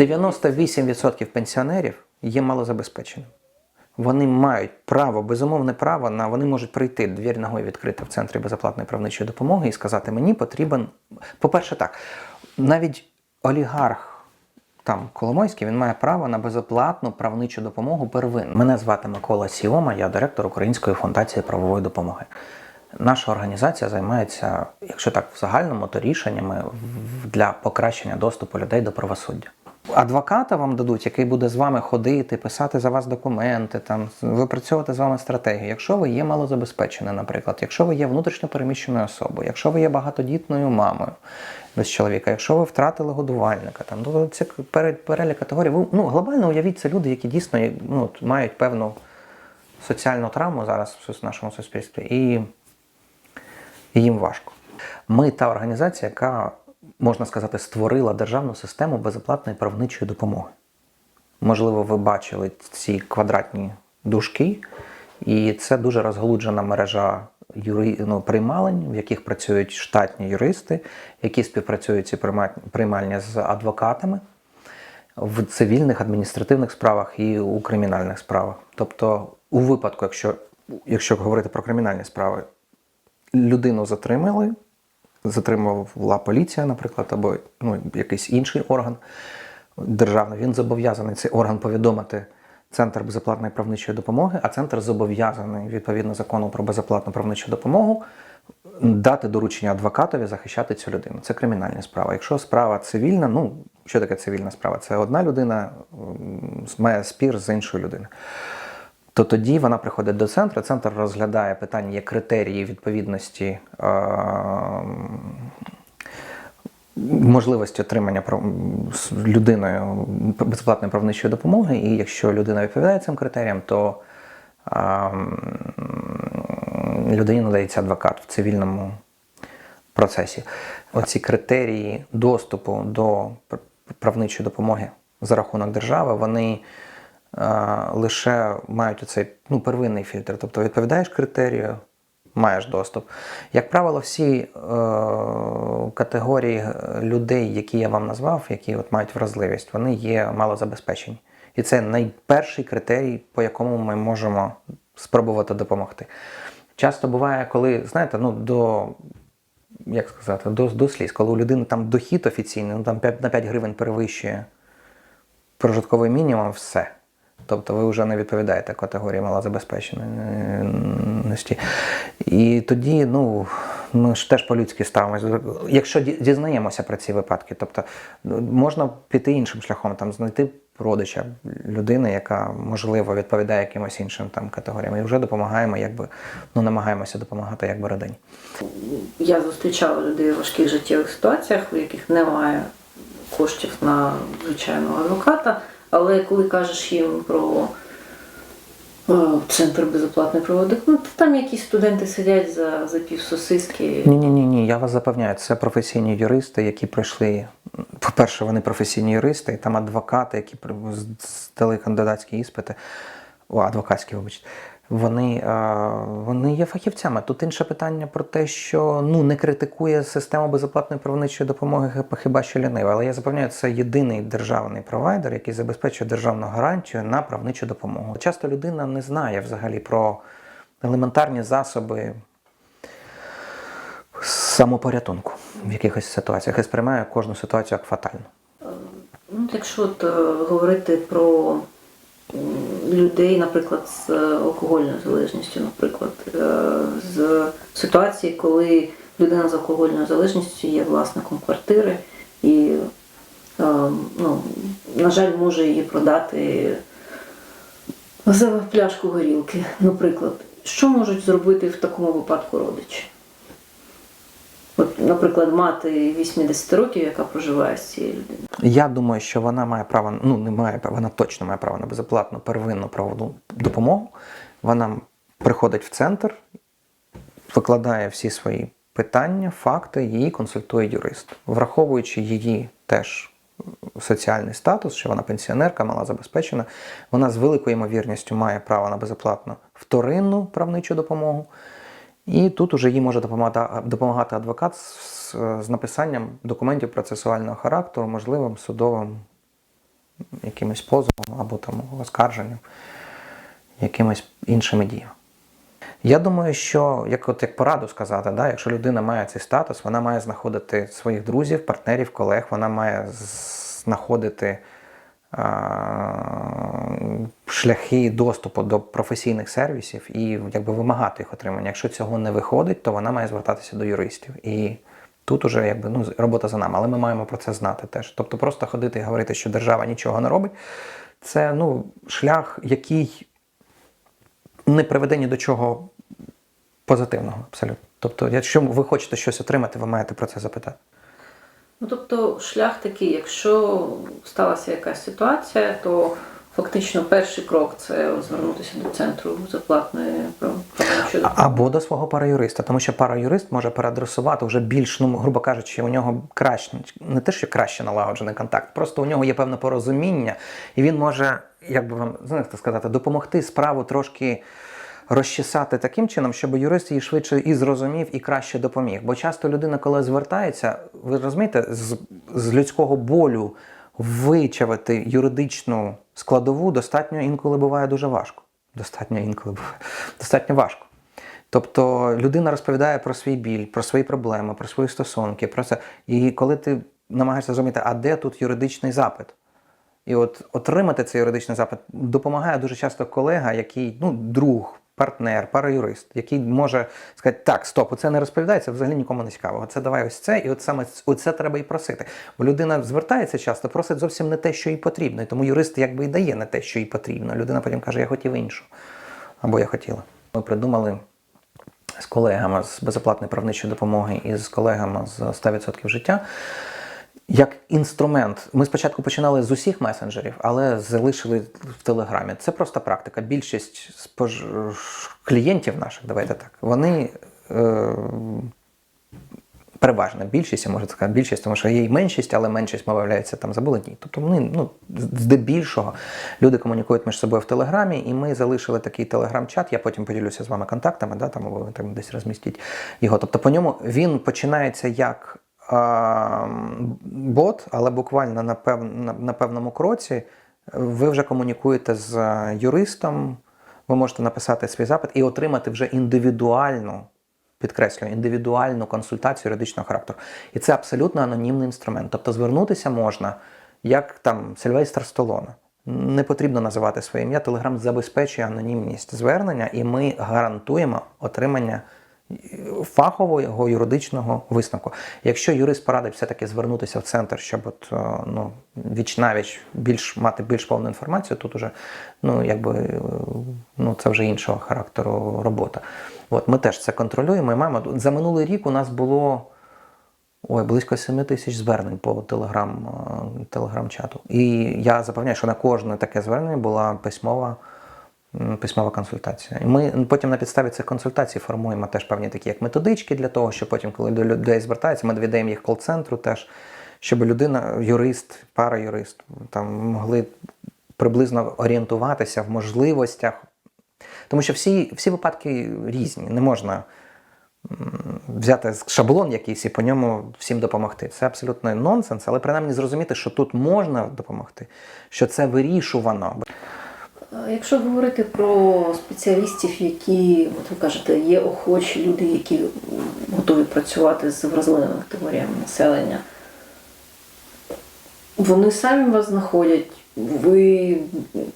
98% пенсіонерів є малозабезпеченими. Вони мають право, безумовне право на вони можуть прийти двір ногою відкрити в центрі безоплатної правничої допомоги і сказати: мені потрібен. По-перше, так, навіть олігарх там Коломойський він має право на безоплатну правничу допомогу первинну. Мене звати Микола Сіома, я директор Української фундації правової допомоги. Наша організація займається, якщо так в загальному, то рішеннями для покращення доступу людей до правосуддя. Адвоката вам дадуть, який буде з вами ходити, писати за вас документи, там випрацьовувати з вами стратегію. Якщо ви є малозабезпеченим, наприклад, якщо ви є внутрішньо переміщеною особою, якщо ви є багатодітною мамою без чоловіка, якщо ви втратили годувальника, там ну, це пере- перелік категорій. Ви ну глобально уявіть, це люди, які дійсно ну, мають певну соціальну травму зараз в нашому суспільстві, і їм важко. Ми та організація, яка, можна сказати, створила державну систему безоплатної правничої допомоги. Можливо, ви бачили ці квадратні дужки, і це дуже розгалуджена мережа юри... ну, приймалень, в яких працюють штатні юристи, які співпрацюють ці прийма- приймальні з адвокатами в цивільних адміністративних справах і у кримінальних справах. Тобто, у випадку, якщо, якщо говорити про кримінальні справи, людину затримали, затримувала поліція, наприклад, або ну, якийсь інший орган державний, він зобов'язаний цей орган повідомити Центр безоплатної правничої допомоги, а центр зобов'язаний відповідно закону про безоплатну правничу допомогу дати доручення адвокатові захищати цю людину. Це кримінальна справа. Якщо справа цивільна, ну що таке цивільна справа? Це одна людина має спір з іншою людиною то тоді вона приходить до центру. Центр розглядає питання, критерії відповідності е, можливості отримання людиною безплатної правничої допомоги. І якщо людина відповідає цим критеріям, то е, людині надається адвокат в цивільному процесі. Оці критерії доступу до правничої допомоги за рахунок держави, вони лише мають оцей ну, первинний фільтр. Тобто відповідаєш критерію, маєш доступ. Як правило, всі е, категорії е, людей, які я вам назвав, які от мають вразливість, вони є малозабезпечені. І це найперший критерій, по якому ми можемо спробувати допомогти. Часто буває, коли, знаєте, ну, до як сказати, до, до сліз, коли у людини там дохід офіційний, ну там 5, на 5 гривень перевищує прожитковий мінімум, все. Тобто ви вже не відповідаєте категорії малозабезпеченості. І тоді, ну, ми ж теж по-людськи ставимося. Якщо дізнаємося про ці випадки, тобто ну, можна піти іншим шляхом, там знайти родича людини, яка можливо відповідає якимось іншим там категоріям, і вже допомагаємо, якби ну намагаємося допомагати якби родині. Я зустрічала людей у важких життєвих ситуаціях, у яких немає коштів на звичайного адвоката. Але коли кажеш їм про е, центр безоплатної правової ну, то там якісь студенти сидять за, за півсосиски. Ні, ні, ні, ні. Я вас запевняю, це професійні юристи, які пройшли. По-перше, вони професійні юристи, і там адвокати, які здали кандидатські іспити, о, адвокатські, вибачте. Вони, е, вони є фахівцями. Тут інше питання про те, що ну не критикує систему безоплатної правничої допомоги хіба- що лінива. Але я запевняю, це єдиний державний провайдер, який забезпечує державну гарантію на правничу допомогу. Часто людина не знає взагалі про елементарні засоби самопорятунку в якихось ситуаціях і сприймає кожну ситуацію як фатальну. Ну, якщо от, е, говорити про людей, наприклад, з е, алкогольною залежністю, наприклад, е, з ситуації, коли людина з алкогольною залежністю є власником квартири і, е, ну, на жаль, може її продати за пляшку горілки, наприклад. Що можуть зробити в такому випадку родичі? От, наприклад, мати 80 років, яка проживає з цією людиною. Я думаю, що вона має право, ну не має права, вона точно має право на безоплатну первинну правову допомогу. Вона приходить в центр, викладає всі свої питання, факти, її консультує юрист, враховуючи її теж соціальний статус, що вона пенсіонерка, малозабезпечена, вона з великою ймовірністю має право на безоплатну вторинну правничу допомогу. І тут уже їй може допомагати, адвокат з, з написанням документів процесуального характеру, можливим судовим якимось позовом або там оскарженням, якимись іншими діями. Я думаю, що як от як пораду сказати, да, якщо людина має цей статус, вона має знаходити своїх друзів, партнерів, колег, вона має знаходити шляхи доступу до професійних сервісів і якби вимагати їх отримання. Якщо цього не виходить, то вона має звертатися до юристів. І тут уже якби ну робота за нами, але ми маємо про це знати теж. Тобто просто ходити і говорити, що держава нічого не робить, це ну шлях, який не приведе ні до чого позитивного, абсолютно. Тобто, якщо ви хочете щось отримати, ви маєте про це запитати. Ну, тобто, шлях такий, якщо сталася якась ситуація, то фактично перший крок це звернутися до центру безоплатної правничої. Або до свого параюриста, тому що параюрист може переадресувати вже більш, ну, грубо кажучи, у нього краще, не те, що краще налагоджений контакт, просто у нього є певне порозуміння, і він може, як би вам знаєте сказати, допомогти справу трошки розчесати таким чином, щоб юрист її швидше і зрозумів, і краще допоміг. Бо часто людина, коли звертається, ви розумієте, з, з людського болю вичавити юридичну складову достатньо інколи буває дуже важко. Достатньо інколи буває достатньо важко. Тобто людина розповідає про свій біль, про свої проблеми, про свої стосунки, про це. І коли ти намагаєшся зрозуміти, а де тут юридичний запит? І от отримати цей юридичний запит допомагає дуже часто колега, який, ну, друг, партнер, параюрист, який може сказати, так, стоп, оце не розповідається, взагалі нікому не цікаво. Це давай ось це, і от саме оце треба і просити. Бо людина звертається часто, просить зовсім не те, що їй потрібно. І тому юрист якби і дає не те, що їй потрібно. Людина потім каже, я хотів іншу. Або я хотіла. Ми придумали з колегами з безоплатної правничої допомоги і з колегами з 100% життя. Як інструмент, ми спочатку починали з усіх месенджерів, але залишили в Телеграмі. Це просто практика. Більшість спож... клієнтів наших, давайте так, вони е... переважна більшість, я можу сказати, більшість, тому що є і меншість, але меншість, виявляється, там забули ні. Тобто вони ну, здебільшого люди комунікують між собою в Телеграмі, і ми залишили такий телеграм-чат. Я потім поділюся з вами контактами, да, там ви там десь розмістіть його. Тобто по ньому він починається як бот, але буквально на, пев, на, певному кроці ви вже комунікуєте з юристом, ви можете написати свій запит і отримати вже індивідуальну, підкреслюю, індивідуальну консультацію юридичного характеру. І це абсолютно анонімний інструмент. Тобто звернутися можна, як там Сильвестр Столона. Не потрібно називати своє ім'я. Телеграм забезпечує анонімність звернення, і ми гарантуємо отримання фахового юридичного висновку. Якщо юрист порадить все-таки звернутися в центр, щоб от, е, ну, віч навіч більш мати більш повну інформацію, тут уже ну, якби, е, ну, це вже іншого характеру робота. От, ми теж це контролюємо і маємо. За минулий рік у нас було ой, близько 7 тисяч звернень по телеграм, телеграм-чату. І я запевняю, що на кожне таке звернення була письмова письмова консультація. І ми потім на підставі цих консультацій формуємо теж певні такі як методички для того, щоб потім, коли до людей звертаються, ми доведемо їх кол-центру теж, щоб людина, юрист, параюрист, там могли приблизно орієнтуватися в можливостях. Тому що всі, всі випадки різні, не можна взяти шаблон якийсь і по ньому всім допомогти. Це абсолютно нонсенс, але принаймні зрозуміти, що тут можна допомогти, що це вирішувано. Якщо говорити про спеціалістів, які, от ви кажете, є охочі люди, які готові працювати з вразливими категоріями населення, вони самі вас знаходять, ви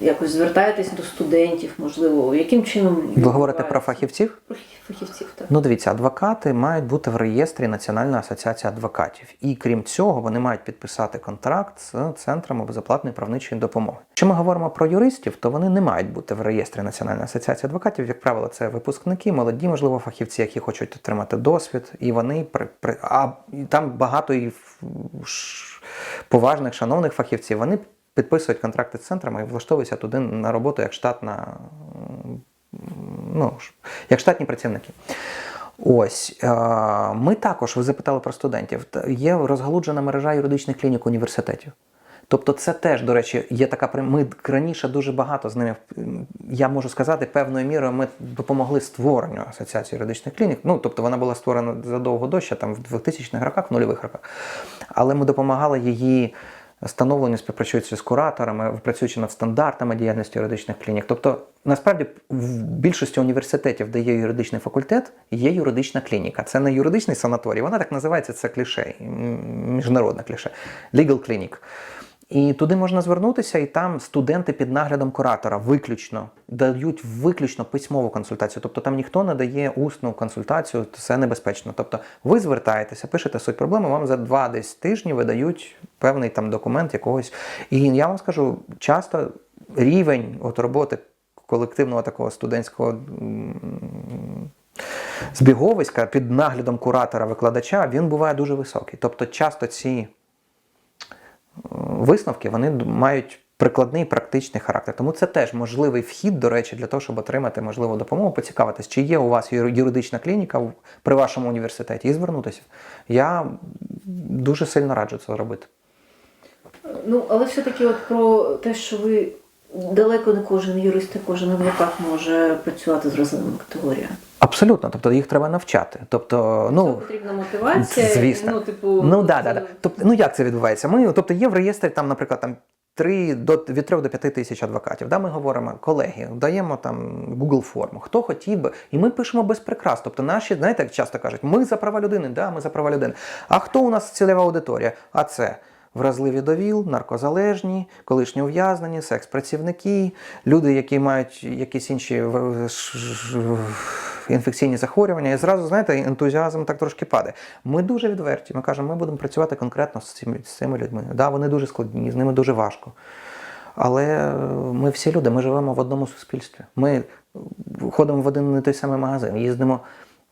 якось звертаєтесь до студентів, можливо, яким чином Ви говорите про фахівців? Про фахівців, так. Ну, дивіться, адвокати мають бути в реєстрі Національної асоціації адвокатів. І крім цього, вони мають підписати контракт з центрами безоплатної правничої допомоги. Якщо ми говоримо про юристів, то вони не мають бути в реєстрі Національної асоціації адвокатів. Як правило, це випускники, молоді, можливо, фахівці, які хочуть отримати досвід, і вони при, при а там багато і поважних, шановних фахівців. Вони підписують контракти з центрами і влаштовуються туди на роботу як штатна ну, як штатні працівники. Ось е, ми також, ви запитали про студентів. Є розгалуджена мережа юридичних клінік університетів. Тобто, це теж, до речі, є така Ми раніше дуже багато з ними. Я можу сказати, певною мірою ми допомогли створенню асоціації юридичних клінік. Ну, тобто вона була створена задовго до ще там в 2000-х роках, в нульових роках. Але ми допомагали її встановлені, співпрацюючи з кураторами, працюючи над стандартами діяльності юридичних клінік. Тобто, насправді, в більшості університетів, де є юридичний факультет, є юридична клініка. Це не юридичний санаторій, вона так називається, це кліше, міжнародне кліше, legal clinic. І туди можна звернутися, і там студенти під наглядом куратора виключно дають виключно письмову консультацію. Тобто там ніхто не дає усну консультацію, це небезпечно. Тобто ви звертаєтеся, пишете суть проблеми, вам за два десь тижні видають певний там документ якогось. І я вам скажу, часто рівень от роботи колективного такого студентського збіговиська під наглядом куратора-викладача він буває дуже високий. Тобто, часто ці висновки вони мають прикладний практичний характер. Тому це теж можливий вхід, до речі, для того, щоб отримати можливу допомогу, поцікавитись, чи є у вас юридична клініка при вашому університеті, і звернутися. Я дуже сильно раджу це робити. Ну, але все-таки от про те, що ви далеко не кожен юрист, і кожен адвокат може працювати з розумними категоріями. Абсолютно, тобто їх треба навчати. Тобто, ну потрібна мотивація. звісно. Ну, типу, Ну да, да, да. Тобто, ну як це відбувається? Ми, тобто, є в реєстрі там, наприклад, там. 3 до від 3 до 5 тисяч адвокатів. Да, ми говоримо, колеги, даємо там Google форму. Хто хотів би, і ми пишемо без прикрас. Тобто, наші, знаєте, як часто кажуть, ми за права людини, да, ми за права людини. А хто у нас цільова аудиторія? А це вразливі довіл, наркозалежні, колишні ув'язнені, секс-працівники, люди, які мають якісь інші інфекційні захворювання, і зразу, знаєте, ентузіазм так трошки падає. Ми дуже відверті. Ми кажемо, ми будемо працювати конкретно з цими, з цими людьми. Да, вони дуже складні, з ними дуже важко. Але ми всі люди, ми живемо в одному суспільстві. Ми ходимо в один і той самий магазин, їздимо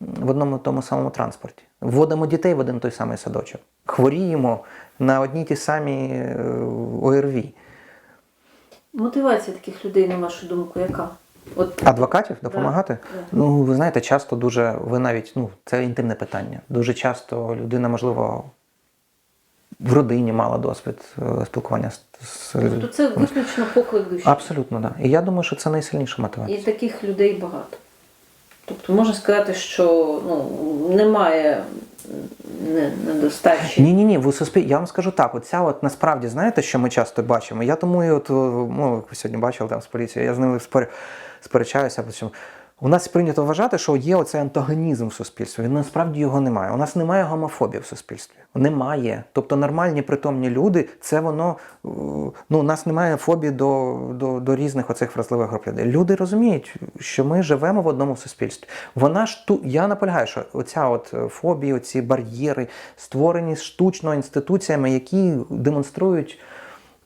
в одному тому самому транспорті, вводимо дітей в один той самий садочок, хворіємо на одній ті самі е, ОРВІ. Мотивація таких людей, на вашу думку, яка? От Адвокатів допомагати? да. Ну, ви знаєте, часто дуже, ви навіть, ну, це інтимне питання. Дуже часто людина, можливо, в родині мала досвід е, спілкування з, з Тобто це виключно поклик душі. Абсолютно, так. Да. І я думаю, що це найсильніша мотивація. І таких людей багато. Тобто можна сказати, що ну, немає недостачі. Ні, ні, ні, в суспіль... Я вам скажу так, оця от насправді знаєте, що ми часто бачимо. Я тому і от, ну, сьогодні бачив там з поліцією, я з ними спор... сперечаюся. цьому. У нас прийнято вважати, що є оцей антагонізм в суспільстві. Він насправді його немає. У нас немає гомофобії в суспільстві. Немає. Тобто нормальні притомні люди, це воно. е, Ну, у нас немає фобії до, до, до різних оцих вразливих груп людей. Люди розуміють, що ми живемо в одному суспільстві. Вона ж ту. Я наполягаю, що оця от е, фобії, оці бар'єри створені штучно інституціями, які демонструють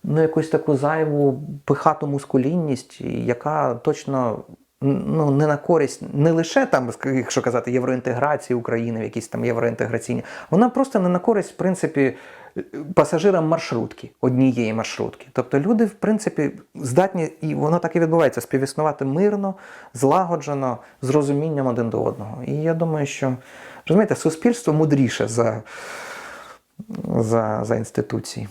ну, якусь таку зайву пихату мускулінність, яка точно ну, не на користь не лише там, якщо казати, євроінтеграції України, в якісь там євроінтеграційні, вона просто не на користь, в принципі, пасажирам маршрутки, однієї маршрутки. Тобто люди, в принципі, здатні, і воно так і відбувається, співіснувати мирно, злагоджено, з розумінням один до одного. І я думаю, що розумієте, суспільство мудріше за, за, за інституції.